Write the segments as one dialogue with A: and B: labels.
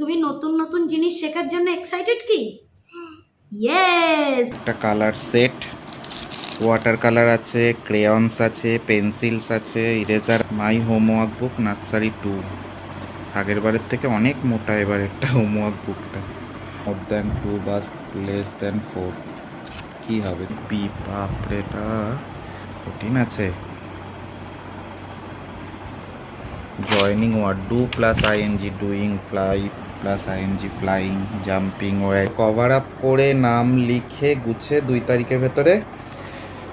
A: তুমি নতুন নতুন জিনিস শেখার জন্য এক্সাইটেড কি?
B: একটা কালার সেট ওয়াটার কালার আছে ক্রেয়ন্স আছে পেন্সিলস আছে eraser my homework book nursery two আগের বারের থেকে অনেক মোটা এবার একটা হোমওয়ার্ক বুকটা more than two but less than four কি হবে? বি বাপরেটা কঠিন আছে। Joining word do plus ING doing fly plus ING, flying, jumping way cover up করে নাম লিখে গুছে দুই তারিখের ভেতরে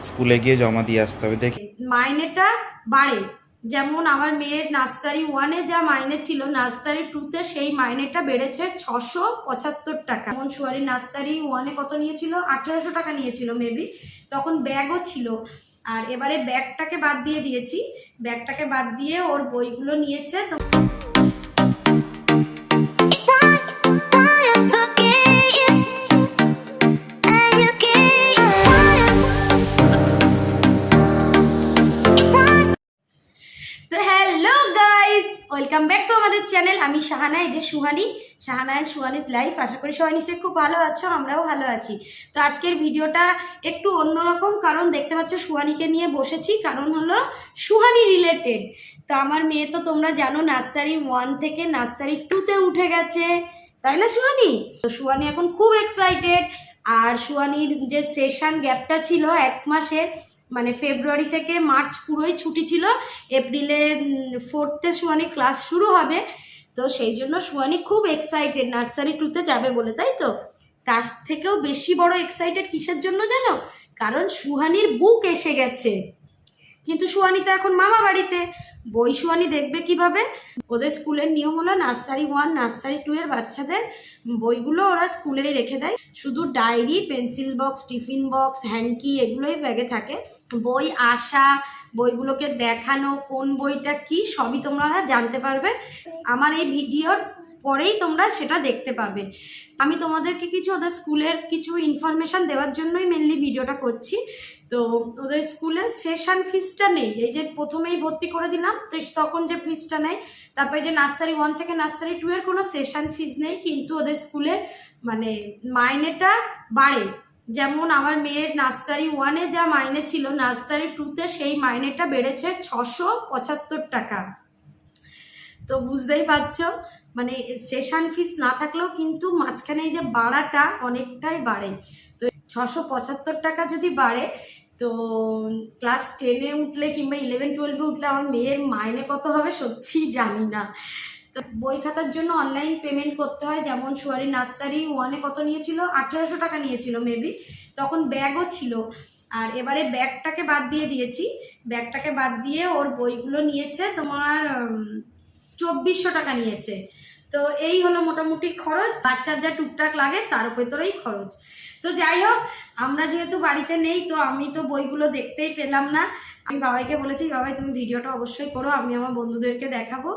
B: স্কুলে গিয়ে জমা দিয়ে আসতে হবে। দেখি।
A: মাইনেটা বাড়ে। যেমন আমার মেয়ের নার্সারি ওয়ানে যা মাইনে ছিল, নার্সারি টুতে সেই মাইনেটা বেড়েছে ছশো পঁচাত্তর টাকা। যেমন সুয়ারি নার্সারি ওয়ানে কত নিয়েছিল? আঠেরোশো টাকা নিয়েছিল, মেবি। তখন ব্যাগও ছিল। আর এবারে ব্যাগটাকে বাদ দিয়ে দিয়েছি। ব্যাগটাকে বাদ দিয়ে ওর বইগুলো নিয়েছে। তো শাহানা, এই যে সুহানি, শাহানা অ্যান্ড সুহানিস লাইফ আশা করি সবাই নিশ্চয়ই খুব ভালো আছো, আমরাও ভালো আছি। তো আজকের ভিডিওটা একটু অন্যরকম, কারণ দেখতে পাচ্ছ সুহানিকে নিয়ে বসেছি, কারণ হলো সুহানি রিলেটেড তো আমার মেয়ে তো তোমরা জানো নার্সারি ওয়ান থেকে নার্সারি টুতে উঠে গেছে। তাই না সুহানি? তো সুহানি এখন খুব এক্সাইটেড আর সুহানির যে সেশন গ্যাপটা ছিল এক মাসের মানে ফেব্রুয়ারি থেকে মার্চ পুরোই ছুটি ছিল এপ্রিলে ফোর্থে সুয়ানি ক্লাস শুরু হবে। তো সেই জন্য সুয়ানি খুব এক্সাইটেড নার্সারি টুতে যাবে বলে, তাই তো? তার থেকেও বেশি বড় এক্সাইটেড কিসের জন্য জানো? কারণ সুহানির বুক এসে গেছে। কিন্তু সুহানি তো এখন মামা বাড়িতে। বই সুহানি দেখবে কীভাবে? ওদের স্কুলের নিয়ম হলো নার্সারি ওয়ান, নার্সারি টু এর বাচ্চাদের বইগুলো ওরা স্কুলেই রেখে দেয়। শুধু diary, pencil box, tiffin box, hanky এগুলোই ব্যাগে থাকে। বই আসা, বইগুলোকে দেখানো, কোন বইটা কি, সবই তোমরা জানতে পারবে। আমার এই ভিডিওর পরেই তোমরা সেটা দেখতে পাবে। আমি তোমাদেরকে কিছু ওদের স্কুলের কিছু ইনফরমেশান দেওয়ার জন্যই মেনলি ভিডিওটা করছি। তো ওদের স্কুলে সেশন ফিসটা নেই। এই যে প্রথমেই ভর্তি করে দিলাম, তো তখন যে ফিসটা নেই, তারপরে যে নার্সারি ওয়ান থেকে নার্সারি টু এর কোনো সেশন ফিস নেই, কিন্তু ওদের স্কুলে মানে মাইনেটা বাড়ে। যেমন আমার মেয়ের নার্সারি ওয়ানে যা মাইনে ছিল নার্সারি টুতে সেই মাইনেটা বেড়েছে ছশো পঁচাত্তর টাকা। তো বুঝতেই পারছ? মানে সেশন ফিস না থাকলেও কিন্তু মাঝখানে এই যে বাড়াটা অনেকটাই বাড়ে। তো ছশো পঁচাত্তর টাকা যদি বাড়ে, তো ক্লাস টেনে উঠলে কিংবা ইলেভেন টুয়েলভে উঠলে আমার মেয়ের মাইনে কত হবে সত্যিই জানি না। তো বই খাতার জন্য অনলাইন পেমেন্ট করতে হয়, যেমন সুয়ারি নার্সারি ওয়ানে কত নিয়েছিল? আঠেরোশো টাকা নিয়েছিল মেবি তখন ব্যাগও ছিল। আর এবারে ব্যাগটাকে বাদ দিয়ে দিয়েছি। ব্যাগটাকে বাদ দিয়ে ওর বইগুলো নিয়েছে তোমার চব্বিশশো টাকা নিয়েছে। তো এই হলো মোটামুটি খরচ, বাচ্চার যা টুকটাক লাগে তার ভেতরেই খরচ। তো যাই হোক, আমরা যেহেতু বাড়িতে নেই, তো আমি তো বইগুলো দেখতেই পেলাম না। আমি বাবাইকে বলেছি, বাবাই, তুমি ভিডিওটা অবশ্যই করো, আমি আমার বন্ধুদেরকে দেখাবো।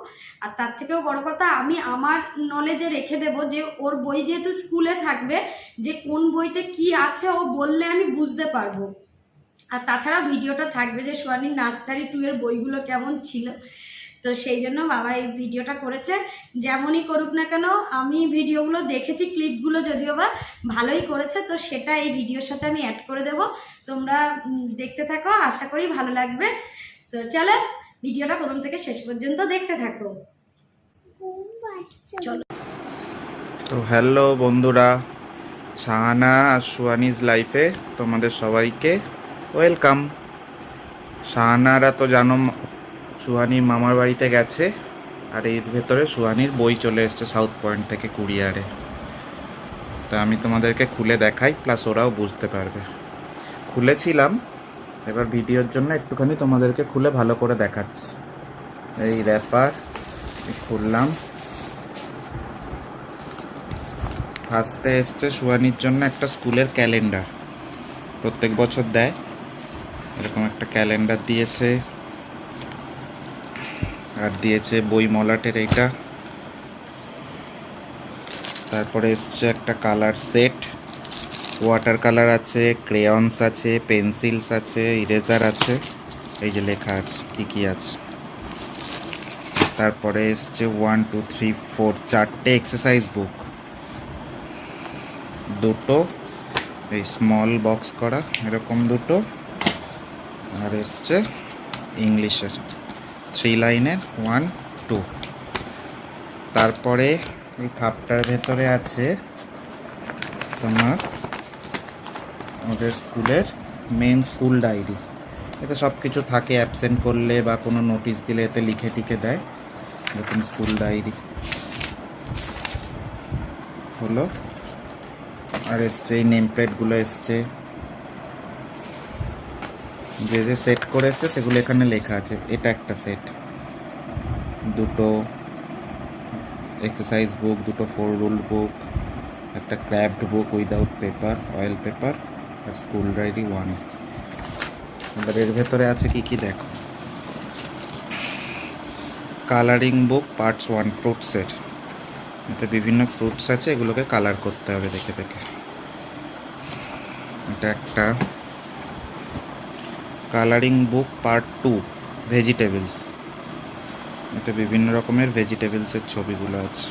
A: আর তার থেকেও বড় কথা, আমি আমার নলেজে রেখে দেব যে ওর বই যেহেতু স্কুলে থাকবে, যে কোন বইতে কি আছে ও বললে আমি বুঝতে পারব। আর তাছাড়া ভিডিওটা থাকবে যে সোয়ানির নার্সারি টু এর বইগুলো কেমন ছিল। তো সেই জন্য বাবা এই ভিডিওটা করেছে। যেমনই করুক না কেন, আমি ভিডিওগুলো দেখেছি, ক্লিপগুলো যদিও বা ভালোই করেছে, তো সেটা এই ভিডিওর সাথে আমি অ্যাড করে দেব। তোমরা দেখতে থাকো, আশা করি ভালো লাগবে। তো চলো, ভিডিওটা প্রথম থেকে শেষ পর্যন্ত দেখতে থাকো। চলো
B: তো হ্যালো বন্ধুরা শাহানা আর সুয়ানিজ লাইফে তোমাদের সবাইকে ওয়েলকাম শাহানারা তো জানো সুহানির মামার বাড়িতে গেছে আর এর ভেতরে সুহানির বই চলে এসছে সাউথ পয়েন্ট থেকে কুরিয়ারে। তা আমি তোমাদেরকে খুলে দেখাই, প্লাস ওরাও বুঝতে পারবে। খুলেছিলাম, এবার ভিডিওর জন্য একটুখানি তোমাদেরকে খুলে ভালো করে দেখাচ্ছি। এই র্যাপার খুললাম। ফার্স্টে এসছে সুয়ানির জন্য একটা স্কুলের ক্যালেন্ডার। প্রত্যেক বছর দেয়। এরকম একটা ক্যালেন্ডার দিয়েছে। আর দিয়েছে, বই মলাটের এইটা। তারপরে এসছে একটা কালার সেট। ওয়াটার কালার আছে, ক্রেয়ন্স আছে, পেন্সিলস আছে, ইরেজার আছে। এই যে লেখা আছে, কি কি আছে। তারপরে এসছে ওয়ান টু থ্রি ফোর চারটে এক্সারসাইজ বুক দুটো, এই স্মল বক্স করা, এরকম দুটো। আর এসছে ইংলিশের থ্রি লাইনের ওয়ান টু তারপরে এই খাপটার ভেতরে আছে তোমার ওদের স্কুলের মেন স্কুল ডায়েরি এতে সব কিছু থাকে অ্যাবসেন্ট করলে বা কোনো নোটিশ দিলে এতে লিখে টিখে দেয় এরকম স্কুল ডায়েরি হলো, আর এসছে, এই নেম প্লেটগুলো এসছে। যে যে সেট করে সেগুলো এখানে লেখা আছে। এটা একটা সেট দুটো এক্সারসাইজ বুক দুটো ফোর রুল বুক একটা craft book without paper oil paper আর স্কুল ডায়েরি ওয়ান এবার এর ভেতরে আছে কি কি দেখো? কালারিং বুক পার্টস ওয়ান ফ্রুটসের এতে বিভিন্ন ফ্রুটস আছে, এগুলোকে কালার করতে হবে দেখে দেখে। এটা একটা colouring book part two, vegetables. এতে বিভিন্ন রকমের ভেজিটেবলসের ছবিগুলো আছে।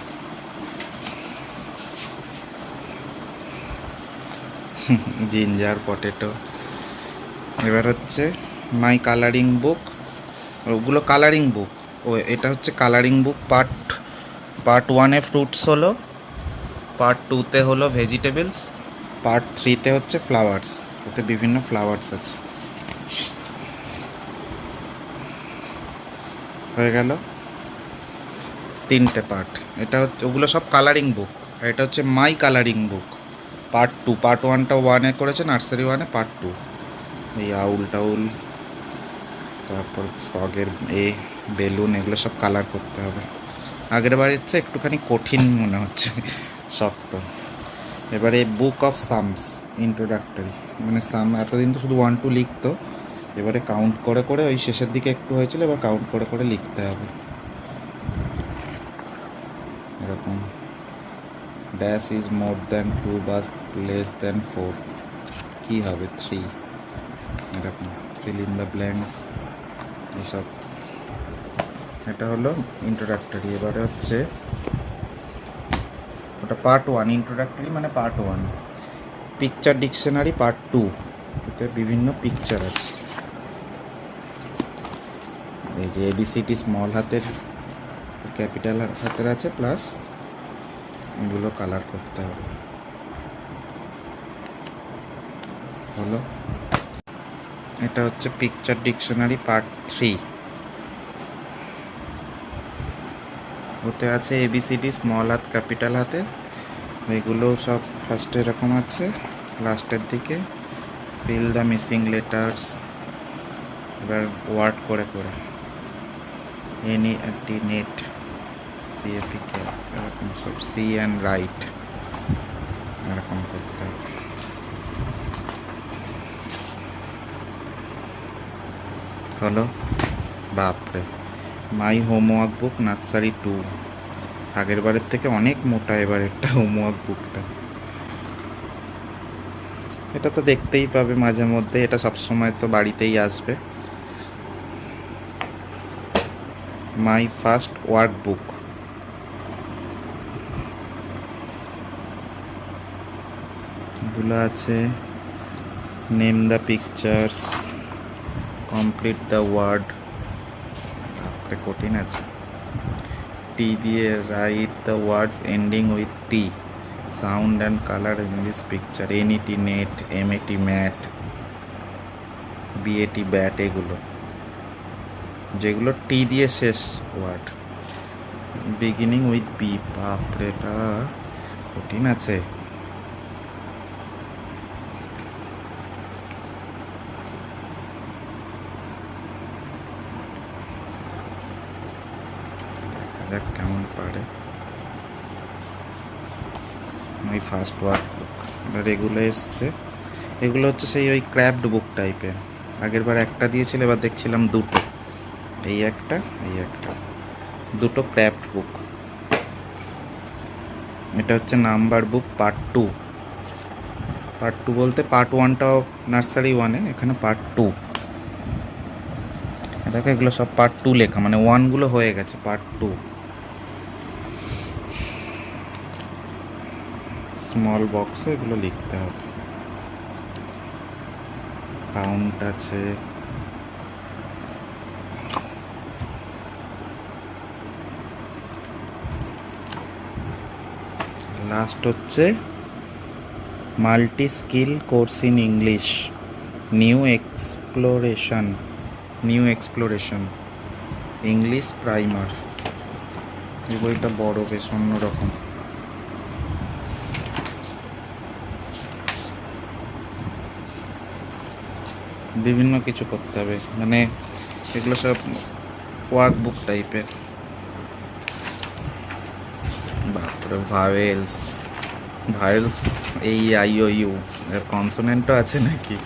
B: Ginger, potato. এবার হচ্ছে মাই কালারিং বুক। ওগুলো কালারিং বুক। ও, এটা হচ্ছে কালারিং বুক পার্ট পার্ট ওয়ানে ফ্রুটস হলো, পার্ট টুতে হলো ভেজিটেবলস, পার্ট থ্রিতে হচ্ছে ফ্লাওয়ার্স। এতে বিভিন্ন ফ্লাওয়ার্স আছে। হয়ে গেল। তিনটে পার্ট এটা হচ্ছে ওগুলো সব কালারিং বুক আর এটা হচ্ছে my colouring book part two part ওয়ানটা ওয়ানে করেছে নার্সারি ওয়ানে পার্ট টু এই আউল টাউল, তারপর ফগের এ, বেলুন, এগুলো সব কালার করতে হবে। আগের বার হচ্ছে একটুখানি কঠিন মনে হচ্ছে, শক্ত। এবারে বুক অফ সামস ইন্ট্রোডাক্টরি মানে সাম এতদিন তো শুধু ওয়ান টু লিখতো। এবারে কাউন্ট করে করে ওই শেষের দিকে একটু হয়েছিল, এবার কাউন্ট করে করে লিখতে হবে। এরকম। Dash is more than two but less than four কী হবে? থ্রি এরকম। ফিল ইন দ্য ব্ল্যাঙ্কস এসব। এটা হলো ইন্ট্রোডাক্টরি এবারে হচ্ছে ওটা পার্ট ওয়ান ইন্ট্রোডাক্টরি মানে part one picture dictionary part two এতে বিভিন্ন পিকচার আছে। এই যে এবিসিটি স্মল হাতের ক্যাপিটাল হাতের আছে প্লাস এগুলো কালার করতে হবে। হলো। এটা হচ্ছে পিকচার ডিকশনারি পার্ট থ্রি ওতে আছে এবিসিডি স্মল হাত ক্যাপিটাল হাতে এগুলো সব ফার্স্টে এরকম আছে। লাস্টের দিকে ফিল দ্য মিসিং লেটার্স এবার ওয়ার্ড করে করে এনি টি নেট সিএপিকে এরকম সব সি অ্যান্ড রাইট এরকম করতে হবে হলো বাপরে। My homework book nursery two আগের বারের থেকে অনেক মোটা এবার একটা হোমওয়ার্ক বুকটা এটা তো দেখতেই পাবে মাঝে মধ্যে, এটা সবসময় তো বাড়িতেই আসবে। My first workbook. এগুলো আছে। Name the pictures, complete the word. বাপরে, কঠিন আছে। টি দিয়ে write the words ending with T. Sound and colour in this picture. NET net MAT mat BAT bat, এগুলো। যেগুলো টি দিয়ে শেষ ওয়ার্ড বিগিনিং উইথ বি বাপরে, এটা কঠিন আছে। কেমন পারে। ওই ফার্স্ট ওয়ার্ক বুক এবার এগুলো এসছে। এগুলো হচ্ছে সেই ওই ক্র্যাফট বুক টাইপের আগের বার একটা দিয়েছিল, এবার দেখছিলাম দুটো। এই একটা এই একটা। দুটো ক্র্যাফট বুক এটা হচ্ছে number book part two part two বলতে পার্ট ওয়ানটাও নার্সারি ওয়ানে এখানে পার্ট টু দেখো এগুলো সব পার্ট টু লেখা মানে ওয়ানগুলো হয়ে গেছে পার্ট টু স্মল বক্সে এগুলো লিখতে হবে। কাউন্ট আছে। লাস্ট হচ্ছে multi skill course in English new exploration new exploration English primer এই বইটা বড়, বেশ অন্যরকম। বিভিন্ন কিছু করতে হবে। মানে এগুলো সব ওয়ার্ক বুক টাইপের বাপরে ভাওয়েলস ভাওয়েলস এই ও ইউ কনসোনেন্টও আছে নাকি?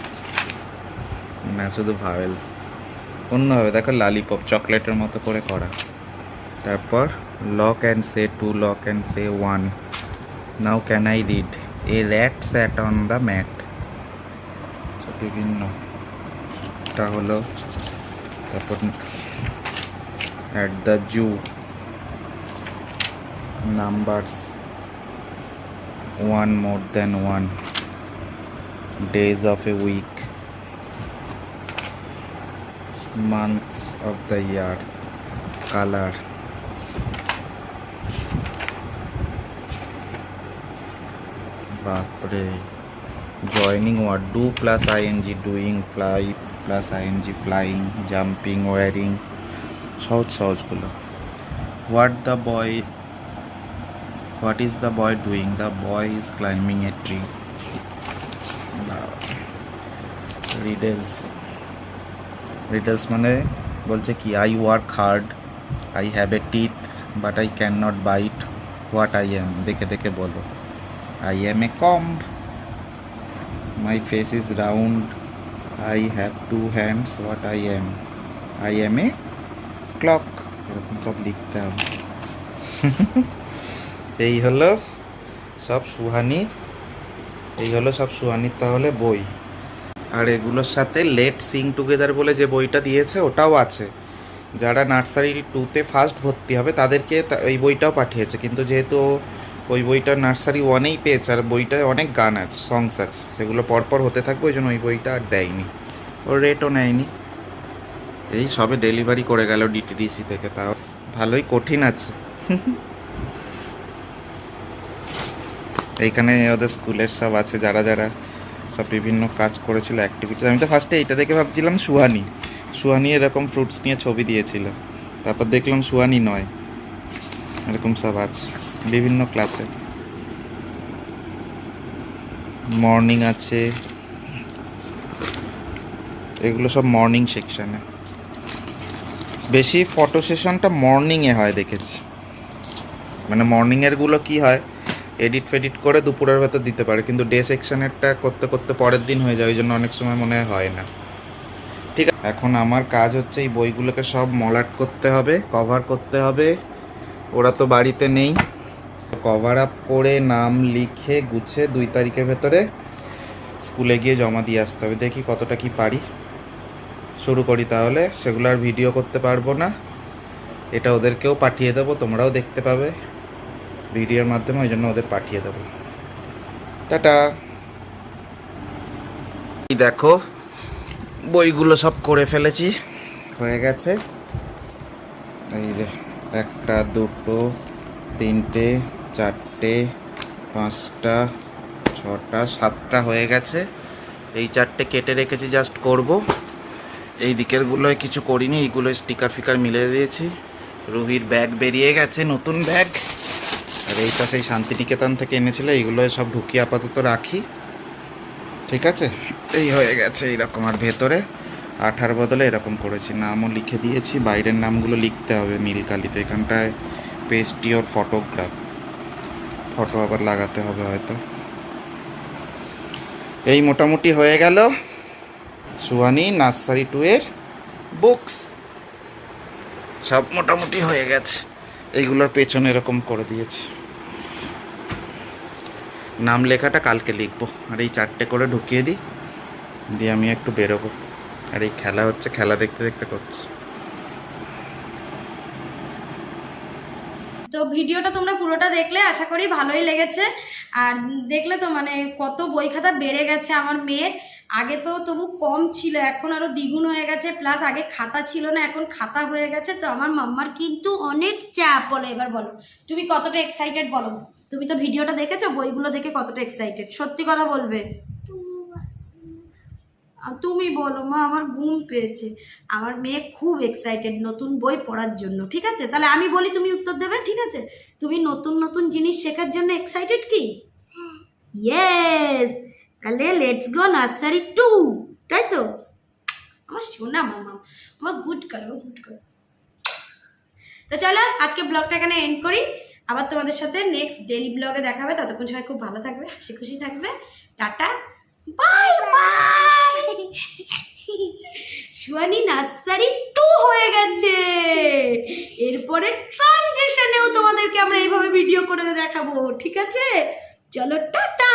B: না, শুধু ভাওয়েলস অন্যভাবে দেখো লালিপপ, চকলেটের মতো করে করা। তারপর look and say two, look and say one. Now can I read? A rat sat on the mat. বিভিন্ন। টা হলো তারপর at the zoo. Numbers one more than one. Days of a week. Months of the year. Color. বাপরে। Joining word do plus ING doing fly plus ING flying jumping wearing সহজ, সহজগুলো। What the boy What is the boy doing? The boy is climbing a tree. Riddles riddles মানে বলছে কি I work hard I have a teeth but I can not bite what I am দেখে দেখে বলো। I am a comb my face is round I have two hands what I am I am a clock এরকম সব লিখতে হবে। এই হলো সব সুহানি, এই হলো সব সুহানির তাহলে বই। আর এগুলোর সাথে লেট সিং টুগেদার বলে যে বইটা দিয়েছে, ওটাও আছে। যারা নার্সারি টুতে ফার্স্ট ভর্তি হবে, তাদেরকে ওই বইটাও পাঠিয়েছে। কিন্তু যেহেতু ওই বইটা নার্সারি ওয়ানেই পেয়েছে, আর বইটায় অনেক গান আছে সংস আছে, সেগুলো পরপর হতে থাকবে, ওই জন্য ওই বইটা আর দেয়নি। ওর রেটও নেয়নি। এই সবে ডেলিভারি করে গেল ডিটিডিসি থেকে, তাও ভালোই কঠিন আছে। এইখানে ওদের স্কুলের সব আছে, যারা যারা সব বিভিন্ন কাজ করেছিল অ্যাক্টিভিটি আমি তো ফার্স্টে এইটা দেখে ভাবছিলাম সুহানি। সুহানি এরকম ফ্রুটস নিয়ে ছবি দিয়েছিল। তারপর দেখলাম সুহানি নয়। এরকম সব আছে, বিভিন্ন ক্লাসে মর্নিং আছে। এগুলো সব মর্নিং সেকশানে বেশি ফটো সেশনটা মর্নিংয়ে হয় দেখেছি। মানে মর্নিংয়েরগুলো কি হয়? এডিট ফেডিট করে দুপুরের ভেতর দিতে পারে, কিন্তু ডে সেকশানেরটা করতে করতে পরের দিন হয়ে যায়, ওই জন্য অনেক সময় মনে হয় না। ঠিক আছে, এখন আমার কাজ হচ্ছে এই বইগুলোকে সব মলাট করতে হবে কভার করতে হবে, ওরা তো বাড়িতে নেই। কভার আপ করে নাম লিখে গুছে দুই তারিখের ভেতরে স্কুলে গিয়ে জমা দিয়ে আসতে হবে, দেখি কতটা কি পারি। শুরু করি তাহলে, সেগুলো আর ভিডিও করতে পারব না। এটা ওদেরকেও পাঠিয়ে দেবো, তোমরাও দেখতে পাবে। ভিডিওর মাধ্যমে ওই জন্য ওদের পাঠিয়ে দেবো। টাটা। এই দেখো বইগুলো সব করে ফেলেছি। হয়ে গেছে। এই যে একটা দুটো তিনটে চারটে পাঁচটা ছটা সাতটা হয়ে গেছে। এই চারটে কেটে রেখেছি জাস্ট করব। এই দিকেরগুলোয় কিছু করিনি এইগুলো স্টিকার ফিকার মিলে দিয়েছি। রুহির ব্যাগ বেরিয়ে গেছে নতুন ব্যাগ আর এইটা সেই শান্তিনিকেতন থেকে এনেছিল এইগুলো সব ঢুকিয়ে আপাতত রাখি। ঠিক আছে? এই হয়ে গেছে এইরকম আর ভেতরে। আঠার বদলে এরকম করেছি। নামও লিখে দিয়েছি। বাইরের নামগুলো লিখতে হবে নীলকালিতে। এখানটায় পেস্টি ওর ফটোগ্রাফ ফটো আবার লাগাতে হবে হয়তো। এই মোটামুটি হয়ে গেল সুহানি নার্সারি টু এর বুকস। সব মোটামুটি হয়ে গেছে। এইগুলোর পেছনে এরকম করে দিয়েছি। নাম লেখাটা কালকে লিখব। আর এই চারটে করে ঢুকিয়ে দিই। দিয়ে আমি একটু বেরোবো। আর এই খেলা হচ্ছে, খেলা দেখতে দেখতে করছি।
A: তো ভিডিওটা তোমরা পুরোটা দেখলে, আশা করি ভালোই লেগেছে। আর দেখলে তো মানে কত বই খাতা বেড়ে গেছে আমার মেয়ের। আগে তো তবু কম ছিল, এখন আরও দ্বিগুণ হয়ে গেছে। প্লাস আগে খাতা ছিল না, এখন খাতা হয়ে গেছে। তো আমার মাম্মার কিন্তু অনেক চাপ বলো, এবার বলো। তুমি কতটা এক্সাইটেড বলো? তুমি তো ভিডিওটা দেখেছ? বইগুলো দেখে কতটা এক্সাইটেড সত্যি কথা বলবে। তুমি বলো, মা, আমার ঘুম পেয়েছে। আমার মেয়ে খুব এক্সাইটেড নতুন বই পড়ার জন্য, ঠিক আছে? তাহলে আমি বলি তুমি উত্তর দেবে, ঠিক আছে? তুমি নতুন নতুন জিনিস শেখার জন্য এক্সাইটেড কি? ইয়েস তাহলে লেটস গো নার্সারি টু তাই তো? আমার শোনা মামা, আমার গুড করো গুড করো তো চলো, আজকে ব্লগটা এখানে এন্ড করি। আবার তোমাদের সাথে নেক্সট ডেলি ব্লগে দেখা হবে। ততক্ষণ সবাই খুব ভালো থাকবে, হাসি খুশি থাকবে। Tata bye bye Suhani nursery two হয়ে গেছে। এরপরে ট্রানজেকশনেও তোমাদেরকে আমরা এইভাবে ভিডিও করে দেখাবো, ঠিক আছে? চলো, টাটা!